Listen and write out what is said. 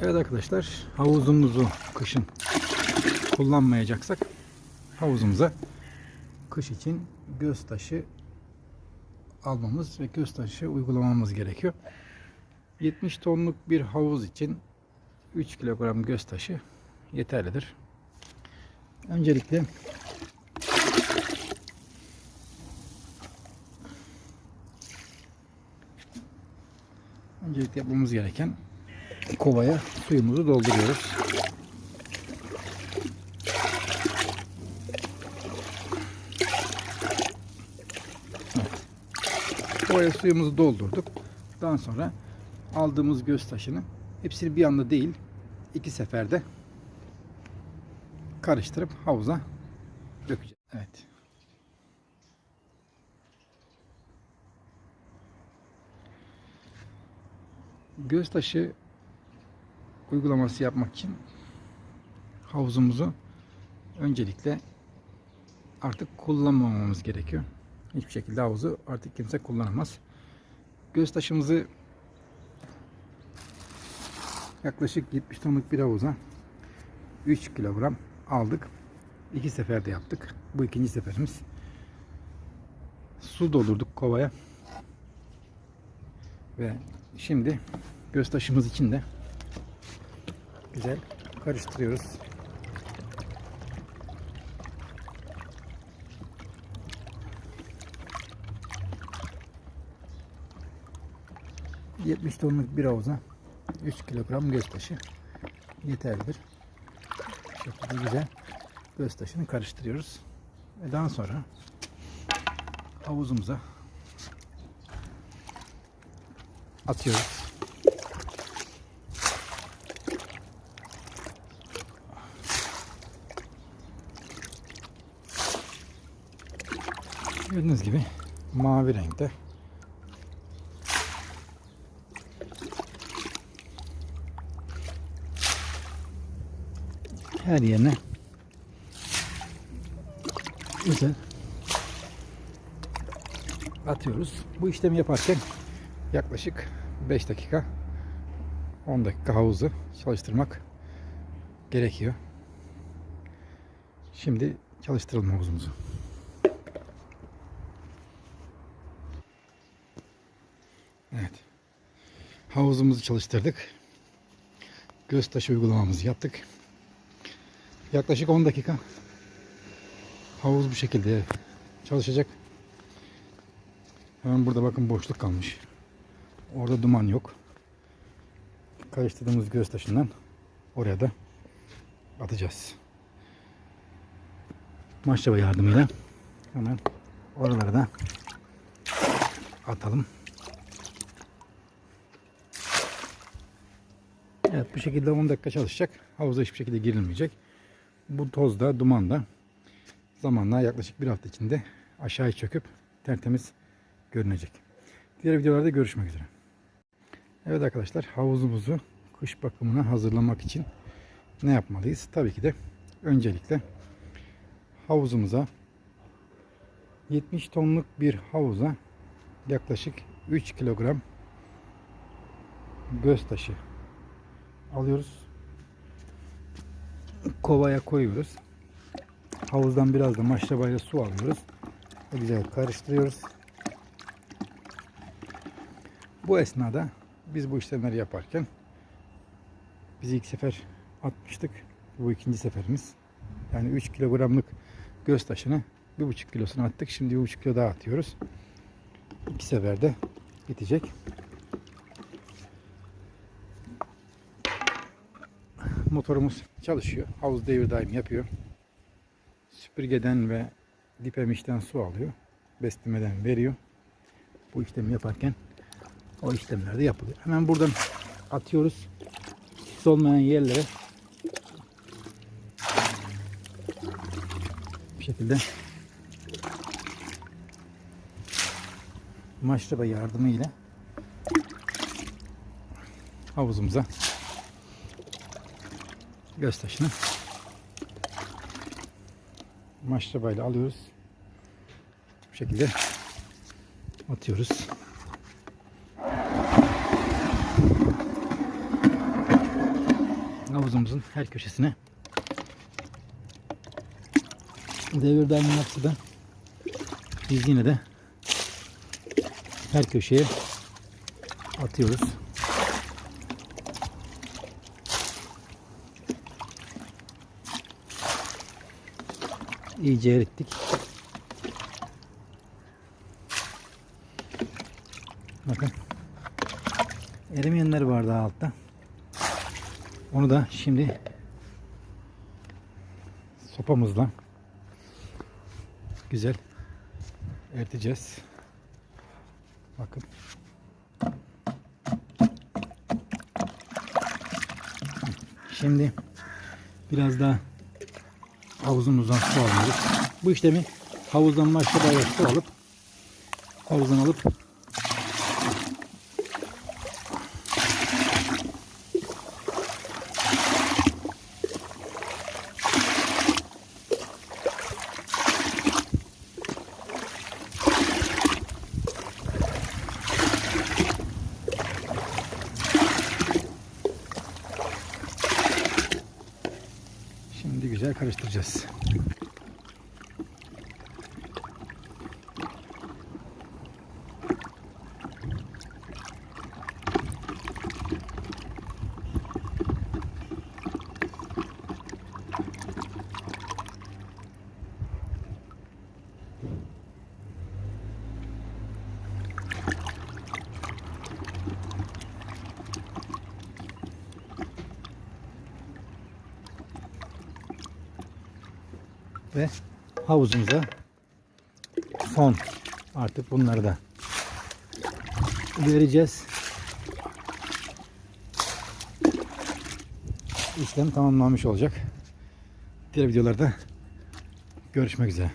Evet arkadaşlar havuzumuzu kışın kullanmayacaksak havuzumuza kış için göz taşı almamız ve göz taşı uygulamamız gerekiyor. 70 tonluk bir havuz için 3 kilogram göz taşı yeterlidir. Öncelikle Öncelikle yapmamız gereken kovaya suyumuzu dolduruyoruz. Kovaya suyumuzu doldurduk. Daha sonra aldığımız göz taşını hepsini bir anda değil iki seferde karıştırıp havuza dökeceğiz. Evet. Göz taşı uygulaması yapmak için havuzumuzu öncelikle artık kullanmamamız gerekiyor. Hiçbir şekilde havuzu artık kimse kullanamaz. Göz taşımızı yaklaşık 70 tonluk bir havuza 3 kilogram aldık. İki seferde yaptık. Bu ikinci seferimiz. Su doldurduk kovaya. Ve şimdi göz taşımız için de güzel karıştırıyoruz. ...70 tonluk bir havuza 3 kilogram göz taşı yeterlidir. Bu güzel göz taşını karıştırıyoruz. Ve daha sonra havuzumuza atıyoruz. Gördüğünüz gibi mavi renkte. Her yerine güzel atıyoruz. Bu işlemi yaparken yaklaşık 5 dakika 10 dakika havuzu çalıştırmak gerekiyor. Şimdi çalıştıralım havuzumuzu. Evet. Havuzumuzu çalıştırdık. Göz taşı uygulamamızı yaptık. Yaklaşık 10 dakika havuz bu şekilde çalışacak. Hemen burada bakın boşluk kalmış. Orada duman yok. Karıştırdığımız göz taşından oraya da atacağız. Maşraba yardımıyla hemen oralara da atalım. Evet bu şekilde 10 dakika çalışacak. Havuza hiçbir şekilde girilmeyecek. Bu toz da duman da zamanla yaklaşık bir hafta içinde aşağıya çöküp tertemiz görünecek. Diğer videolarda görüşmek üzere. Evet arkadaşlar havuzumuzu kış bakımına hazırlamak için ne yapmalıyız? Tabii ki de öncelikle havuzumuza 70 tonluk bir havuza yaklaşık 3 kilogram göz taşı alıyoruz. Kovaya koyuyoruz. Havuzdan biraz da maşrabayla su alıyoruz. Güzel karıştırıyoruz. Bu esnada biz bu işlemleri yaparken biz ilk sefer atmıştık. Bu ikinci seferimiz. Yani 3 kilogramlık göz taşını 1,5 kilosunu attık. Şimdi 1,5 kilo daha atıyoruz. İki seferde bitecek. Motorumuz çalışıyor. Havuz devir daim yapıyor. Süpürgeden ve dipemişten su alıyor. Beslemeden veriyor. Bu işlemi yaparken o işlemler de yapılıyor. Hemen buradan atıyoruz. Sis olmayan yerlere bir şekilde maşraba yardımıyla havuzumuza göz taşını maşrabayla alıyoruz. Bu şekilde atıyoruz. havuzumuzun her köşesine. Devir daim yaptı da biz yine de her köşeye atıyoruz. İyice erittik. Bakın. Erimeyenler var daha altta. Onu da şimdi sopamızla güzel eriteceğiz. Bakın. Şimdi biraz daha havuzumuzdan su alıyoruz. Bu işlemi havuzdan başka bayağı su alıp havuzdan alıp Şimdi güzel karıştıracağız. Ve havuzumuza son artık bunları da vereceğiz. İşlem tamamlanmış olacak. Diğer videolarda görüşmek üzere.